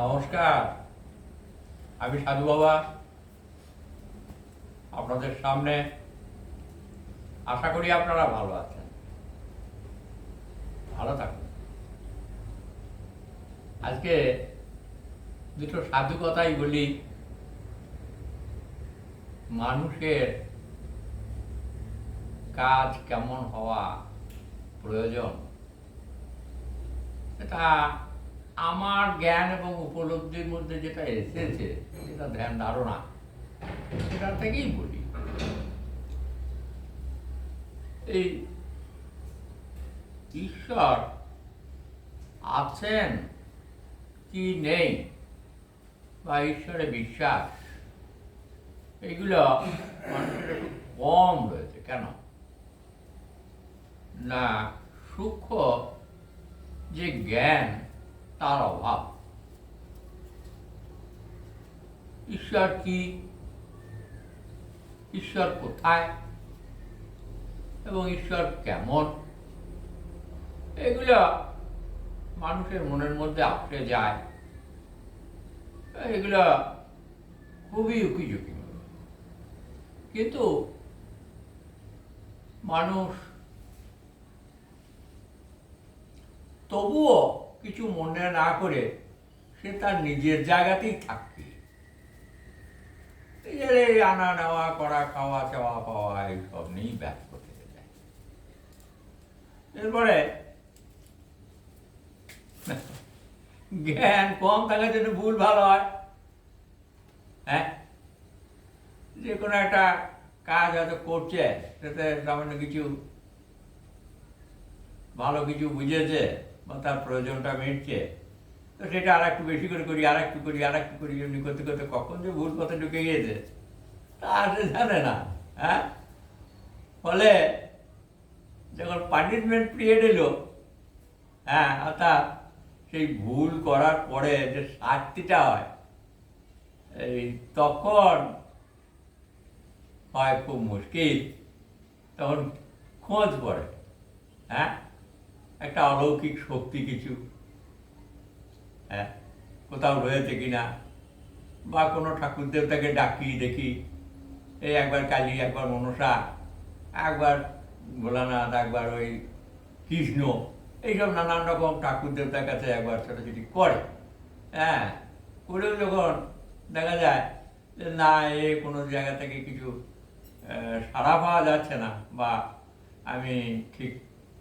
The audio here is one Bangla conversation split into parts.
নমস্কার, আমি সাধু বাবা। আপনাদের সামনে আশা করি আপনারা ভালো আছেন। ভালো থাকুন। আজকে দুটো সাধু কথাই বলি। মানুষের কাজ কেমন হওয়া প্রয়োজন, এটা আমার জ্ঞান এবং উপলব্ধির মধ্যে যেটা এসেছে, সেটা ধ্যান ধারণা। সেটা থেকেই বলি। এই ঈশ্বর আছেন কি নেই বা ঈশ্বরে বিশ্বাস, এগুলো মানুষের একটু কম রয়েছে। কেন? না, সূক্ষ্ম যে জ্ঞান তার অভাব ঈশ্বর কি? ঈশ্বর কোথায়? এবং ঈশ্বর কেমন? এগুলো মানুষের মনের মধ্যে আঁকড়ে যায়। এগুলো খুবই উকিঝুঁকি। কিন্তু মানুষ তবুও কিছু মনে না করে সে তার নিজের জায়গাতেই থাকবে। যে এই আনা নেওয়া, করা খাওয়া, চাওয়া পাওয়া, এইসব নিয়েই ব্যস্ত থেকে যায়। এরপরে জ্ঞান কম থাকার জন্য ভুল ভালো হয়। হ্যাঁ? যে কোনো একটা কাজ হয়তো করছে সেটা সামান্য কিছু, ভালো কিছু বুঝেছে বা তার প্রয়োজনটা মিটছে, তো সেটা আর একটু বেশি করে করি আর একটু করি আর একটু করি, এমনি করতে করতে কখন যে ভুল পথে ঢুকে গিয়েছে, তা সে জানে না হ্যাঁ? ফলে যখন পানিশমেন্ট পিরিয়ড এলো হ্যাঁ অর্থাৎ সেই ভুল করার পরে যে শাস্তিটা হয়, এই তখন হয় খুব মুশকিল, তখন খোঁজ পড়ে হ্যাঁ? একটা অলৌকিক শক্তি কিছু। হ্যাঁ? কোথাও রয়েছে কিনা বা কোনো ঠাকুর দেবতাকে ডাকি, দেখি এই একবার কালী, একবার মনসা, একবার ভোলানাথ, একবার ওই কৃষ্ণ। এইসব নানান রকম ঠাকুর দেবতার কাছে একবার ছোটাছুটি করে। হ্যাঁ? করেও যখন দেখা যায় যে না, এ কোনো জায়গা থেকে কিছু সাড়া পাওয়া যাচ্ছে না বা আমি ঠিক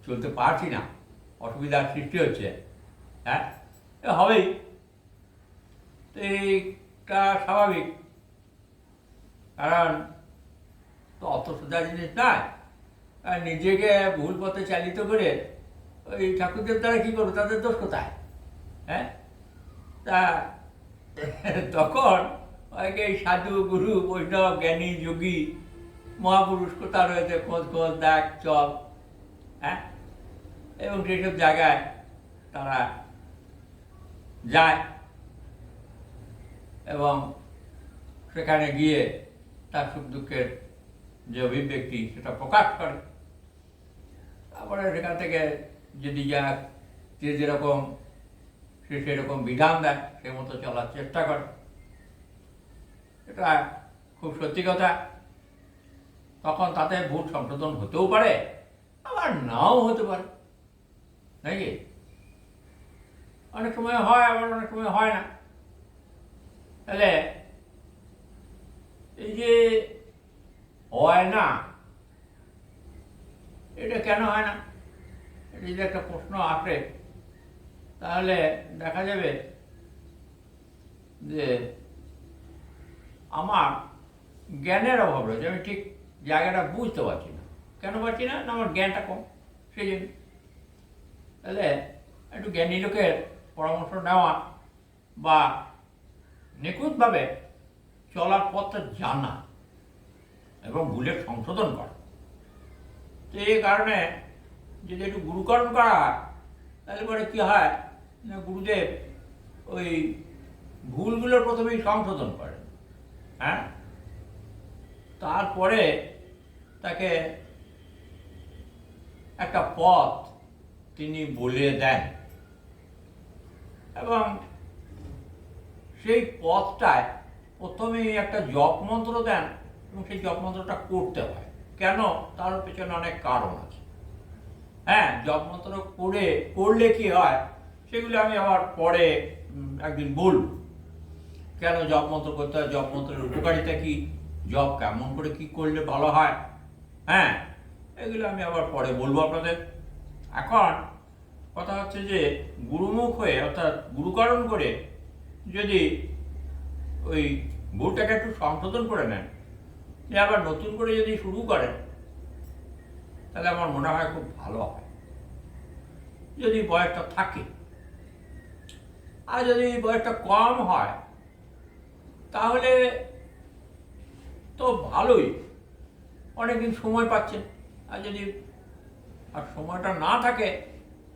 চলতে পারছি না। অসুবিধার সৃষ্টি হচ্ছে হ্যাঁ? হবেই। তো এইটা স্বাভাবিক। কারণ তো অত সোজা জিনিস নয়। নিজেকে ভুল পথে চালিত করে ওই ঠাকুরদেব তারা কী করবে? তাদের দোষ কোথায়? হ্যাঁ? তা তখন অনেকে সাধু, গুরু, বৈষ্ণব, জ্ঞানী, যোগী, মহাপুরুষ কোথা রয়েছে? খোঁজ খোঁজ দেখ, চল। হ্যাঁ? এবং সেসব জায়গায় তারা যায় এবং সেখানে গিয়ে তার সুখ দুঃখের যে অভিব্যক্তি সেটা প্রকাশ করে। তারপরে সেখান থেকে যদি যা যে যেরকম সে সেরকম বিধান দেয়, সে মতো চলার চেষ্টা করে। এটা খুব সত্যি কথা। তখন তাতে ভুল সংশোধন হতেও পারে, আবার নাও হতে পারে। নাকি? অনেক সময় হয়, আবার অনেক সময় হয় না। তাহলে এই যে হয় না, এটা কেন হয় না? এটা যদি একটা প্রশ্ন আসে, তাহলে দেখা যাবে যে আমার জ্ঞানের অভাব রয়েছে। আমি ঠিক জায়গাটা বুঝতে পারছি না। কেন পারছি না? আমার জ্ঞানটা কম, সেই জন্য। তাহলে একটু জ্ঞানী লোকের পরামর্শ নেওয়া বা নিখুঁতভাবে চলার পথটা জানা এবং ভুলের সংশোধন করা। তো এই কারণে যদি একটু গুরুকরণ করা হয়, তাহলে পরে কী হয় না, গুরুদেব ওই ভুলগুলো প্রথমেই সংশোধন করেন হ্যাঁ? তারপরে তাকে একটা পথ তিনি বলে দেন। এবং সেই পথটায় প্রথমেই একটা জপ মন্ত্র দেন এবং সেই জপ মন্ত্রটা করতে হয়। কেন? তার পেছনে অনেক কারণ আছে। হ্যাঁ জপ মন্ত্র করে, করলে কি হয়? সেগুলো আমি আবার পরে একদিন বলব। কেন জপ মন্ত্র করতে হয়? জপ মন্ত্রের উপকারিতা কি? জপ কেমন করে কি করলে ভালো হয়? হ্যাঁ এগুলো আমি আবার পরে বলব আপনাদের। এখন কথা হচ্ছে যে গুরুমুখ হয়ে, অর্থাৎ গুরুকরণ করে যদি ওই ভুলটাকে একটু সংশোধন করে নেন, যে আবার নতুন করে যদি শুরু করেন, তাহলে আমার মনে হয় খুব ভালো হয় যদি বয়সটা থাকে, আর যদি বয়সটা কম হয়, তাহলে তো ভালোই, অনেকদিন সময় পাচ্ছেন। আর যদি আর সময়টা না থাকে,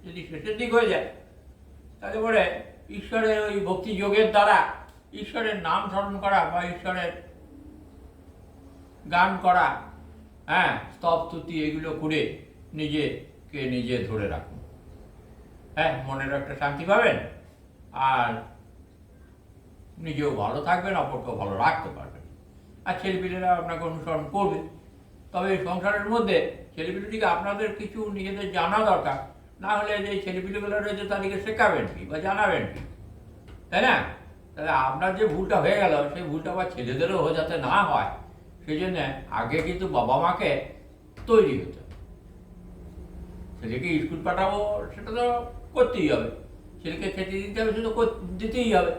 যদি শেষের দিক হয়ে যায়, তাহলে পরে ঈশ্বরের ওই ভক্তি যোগের দ্বারা ঈশ্বরের নাম স্মরণ করা বা ঈশ্বরের গান করা হ্যাঁ স্তব, তুতি এগুলো করে নিজেকে নিজে ধরে রাখুন। হ্যাঁ মনের একটা শান্তি পাবেন আর নিজেও ভালো থাকবেন, অপরকেও ভালো রাখতে পারবেন। আর ছেলেপিলেরা আপনাকে অনুসরণ করবে, তবে সংসারের মধ্যে ছেলেপিলেটিকে আপনাদের কিছু নিজেদের জানা দরকার। না হলে যে ছেলেপিলেগুলো রয়েছে তাদেরকে শেখাবেন কি বা জানাবেন কি? তাই না? তাহলে আপনার যে ভুলটা হয়ে গেল, সেই ভুলটা আবার ছেলেদেরও যাতে না হয় সেই জন্য আগে কিন্তু বাবা মাকে তৈরি হতে ছেলেকে স্কুল পাঠাবো, সেটা তো করতেই হবে। ছেলেকে খেতে দিতে হবে, সেটা দিতেই হবে।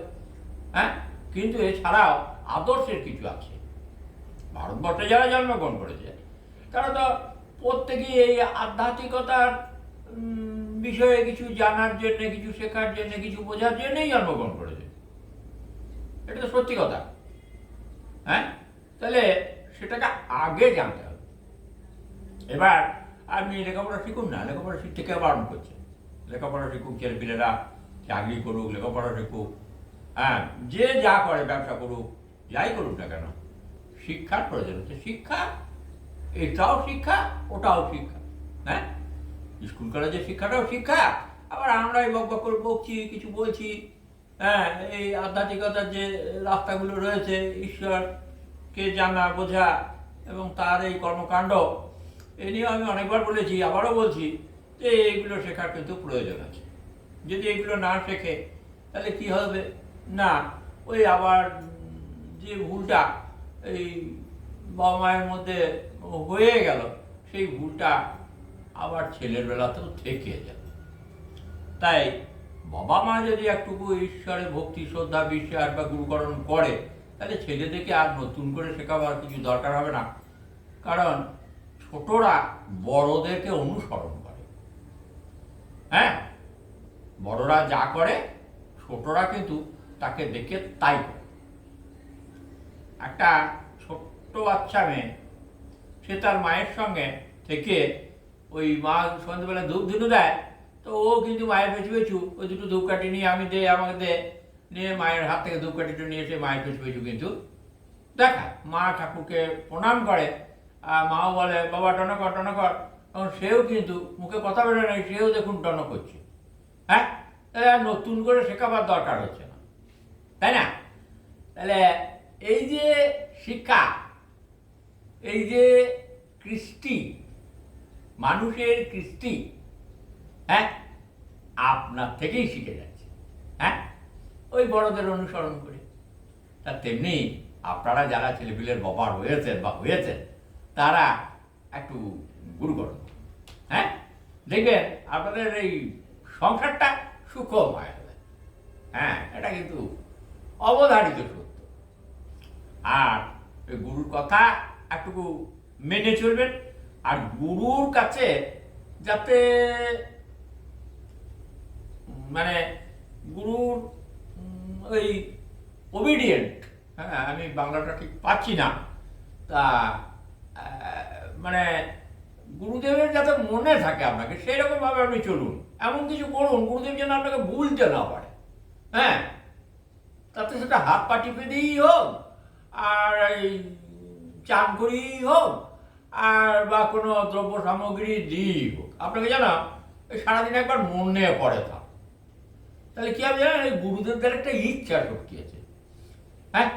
হ্যাঁ? কিন্তু এছাড়াও আদর্শের কিছু আছে। ভারতবর্ষে যারা জন্মগ্রহণ করেছে, তারা তো প্রত্যেকেই এই আধ্যাত্মিকতার বিষয়ে কিছু জানার জন্য, কিছু শেখার জন্য, কিছু বোঝার জন্যই জন্মগ্রহণ করেছে। এটা তো সত্যি কথা। হ্যাঁ? তাহলে সেটাকে আগে জানতে হবে। এবার আপনি লেখাপড়া শিখুন না, লেখাপড়া শিখতে কে বারণ করছে লেখাপড়া শিখুক ছেলেপিলেরা চাকরি করুক, লেখাপড়া শিখুক। হ্যাঁ যে যা করে ব্যবসা করুক, যাই করুক না কেন, শিক্ষার প্রয়োজন হচ্ছে শিক্ষা। এটাও শিক্ষা, ওটাও শিক্ষা হ্যাঁ? স্কুল কলেজের শিক্ষাটাও শিক্ষা। আবার আমরা এই বক বক করে বকছি, কিছু বলছি হ্যাঁ এই আধ্যাত্মিকতার যে রাস্তাগুলো রয়েছে, ঈশ্বরকে জানা, বোঝা এবং তার এই কর্মকাণ্ড, এ নিয়ে আমি অনেকবার বলেছি, আবারও বলছি যে এইগুলো শেখার কিন্তু প্রয়োজন আছে। যদি এগুলো না শেখে, তাহলে কি হবে? না, ওই আবার যে ভুলটা, এই বাবা মায়ের মধ্যে হয়ে গেল। সেই ভুলটা আবার ছেলের বেলাতেও থেকে যাবে তাই বাবা মা যদি একটুকু ঈশ্বরে ভক্তি, শ্রদ্ধা, বিশ্বাস বা গুরুকরণ করে, তাহলে ছেলেদেরকে আর নতুন করে শেখাবার কিছু দরকার হবে না। কারণ ছোটরা বড়দেরকে অনুসরণ করে। হ্যাঁ? বড়রা যা করে, ছোটরা কিন্তু তাকে দেখে তাই করে। একটা ছোট্ট বাচ্চা মেয়ে সে তার মায়ের সঙ্গে থেকে ওই মা সন্ধ্যেবেলা ধূপ ধুনু দেয়, তো ও কিন্তু মায়ের পেছু পেছু ওই দুটো ধূপকাঠি নিয়ে আমি দে, আমাকে দে, নিয়ে মায়ের হাত থেকে ধূপকাঠিটা নিয়ে এসে মায়ের পেছু পেছু কিন্তু দেখায় মা ঠাকুরকে প্রণাম করে, আর মাও বলে, বাবা টন কর টন কর তখন সেও কিন্তু মুখে কথা বেরোয় নাই, সেও দেখুন টন করছে হ্যাঁ? তাহলে নতুন করে শেখাবার দরকার হচ্ছে না। তাই না? তাহলে এই যে শিক্ষা, এই যে কৃষ্টি, মানুষের কৃষ্টি হ্যাঁ? আপনার থেকেই শিখে যাচ্ছে হ্যাঁ? ওই বড়দের অনুসরণ করে। তা তেমনি আপনারা যারা ছেলেপিলের বাবা হয়েছেন বা হয়েছেন, তারা একটু গুরু করুন হ্যাঁ? দেখবেন আপনাদের এই সংসারটা সুখময় হবে হ্যাঁ? এটা কিন্তু অবধারিত সত্য। আর ওই গুরুর কথা একটুকু মেনে চলবেন। আর গুরুর কাছে যাতে মানে গুরুর ওই ওবিডিয়েন্ট হ্যাঁ আমি বাংলাটা ঠিক পাচ্ছি না। তা মানে গুরুদেবের যাতে মনে থাকে আপনাকে সেই রকমভাবে আপনি চলুন। এমন কিছু করুন, গুরুদেব যেন আপনাকে ভুলতে না পারে। হ্যাঁ তাতে সেটা হাত পা টিপে দিয়েই হোক, আর চান করেই হোক আর বা কোনো দ্রব্য সামগ্রী দিয়েই হোক আপনাকে জানা এই সারাদিন একবার মনে পড়ে থাক। তাহলে কি হবে জানেন, এই গুরুদেবদের একটা ইচ্ছা শক্তি আছে। হ্যাঁ?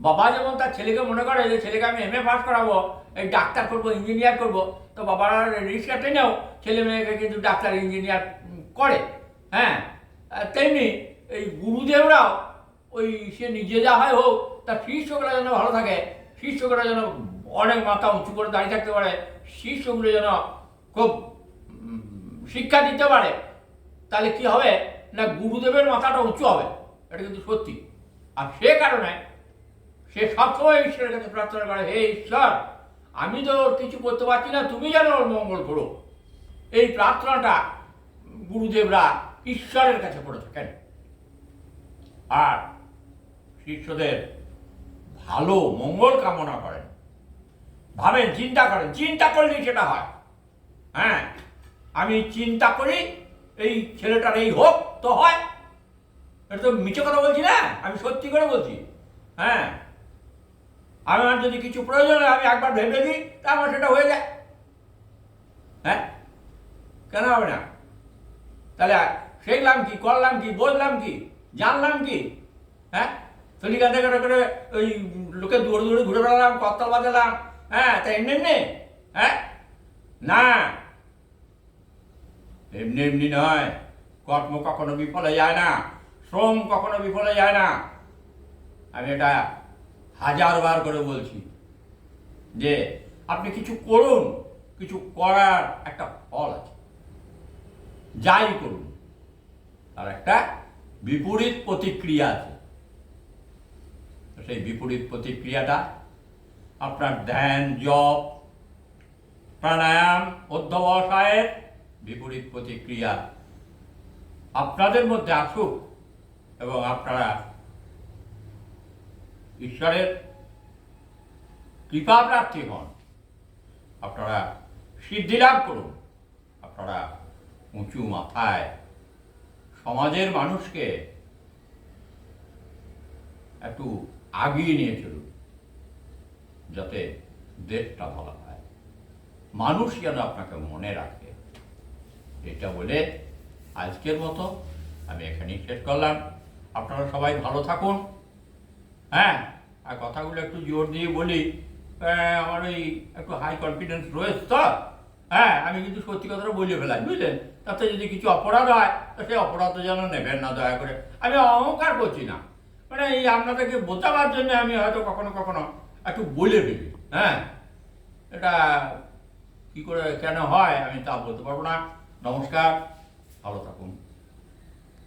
বাবা যেমন তার ছেলেকে মনে করে যে, ছেলেকে আমি এম এ পাস করাবো, এই ডাক্তার করব ইঞ্জিনিয়ার করব। তো বাবারা রিক্সা টেনেও ছেলে মেয়েকে কিন্তু ডাক্তার ইঞ্জিনিয়ার করে। হ্যাঁ? তেমনি এই গুরুদেবরাও ওই সে নিজে যা হয় হোক, তার শিষ্যগুলো যেন ভালো থাকে, শিষ্যগুলো যেন অনেক মাথা উঁচু করে দাঁড়িয়ে থাকতে পারে। শিষ্যগুলো যেন খুব শিক্ষা দিতে পারে, তাহলে কি হবে? না গুরুদেবের মাথাটা উঁচু হবে। এটা কিন্তু সত্যি। আর সে কারণে সে সবসময় ঈশ্বরের কাছে প্রার্থনা করে, হে ঈশ্বর, আমি তো কিছু করতে পারছি না, তুমি যেন ওর মঙ্গল করো। এই প্রার্থনাটা গুরুদেবরা ঈশ্বরের কাছে করে থাকেন। আর শিষ্যদের ভালো মঙ্গল কামনা করেন। ভাবেন, চিন্তা করেন। চিন্তা করলেই সেটা হয়। হ্যাঁ আমি চিন্তা করি, এই ছেলেটার এই হোক তো হয়। এটা তো মিছে কথা বলছি না, আমি সত্যি করে বলছি। হ্যাঁ আমার যদি কিছু প্রয়োজন হয়, আমি একবার ভেবে দিই তা সেটা হয়ে যায়। হ্যাঁ কেন হবে না? তাহলে শিখলাম কি, করলাম কি, বললাম কি, জানলাম কি? হ্যাঁ তলিকা থেকে করে ওই লোকে দৌড়ে দৌড়ে ঘুরে বেড়ালাম কত্তল বাজালাম হ্যাঁ তা এমনি এমনি হ্যাঁ? না। এমনি এমনি নয়। কর্ম কখনো বিফলে যায় না। শ্রম কখনো বিফলে যায় না। আমি এটা হাজার বার করে বলছি যে, আপনি কিছু করুন, কিছু করার একটা ফল আছে। যাই করুন আর একটা বিপরীত প্রতিক্রিয়া আছে। সেই বিপরীত প্রতিক্রিয়াটা আপনার ধ্যান, জপ, প্রাণায়াম অধ্যবসায়ের বিপরীত প্রতিক্রিয়া আপনাদের মধ্যে আসুক এবং আপনারা ঈশ্বরের কৃপা প্রার্থী হন। আপনারা সিদ্ধি লাভ করুন। আপনারা উঁচু মাথায় সমাজের মানুষকে একটু আগিয়ে নিয়ে চলুন। যাতে দেশটা ভালো হয়। মানুষ যেন আপনাকে মনে রাখে। এটা বলে আজকের মতো আমি এখানেই শেষ করলাম। আপনারা সবাই ভালো থাকুন। হ্যাঁ আর কথাগুলো একটু জোর দিয়ে বলি। আহ, আমার ওই একটু হাই কনফিডেন্স রয়েছে তো? হ্যাঁ আমি কিন্তু সত্যি কথাটা বলে ফেলাই বুঝলেন? তাতে যদি কিছু অপরাধ হয় তো সেই অপরাধ যেন নেবেন না দয়া করে। আমি অহংকার করছি না। মানে এই আপনাদেরকে বোঝাবার জন্য আমি হয়তো কখনো কখনো একটু বলে দেবে হ্যাঁ? এটা কি করে, কেন হয়, আমি তা বলতে পারব না। নমস্কার, ভালো থাকুন।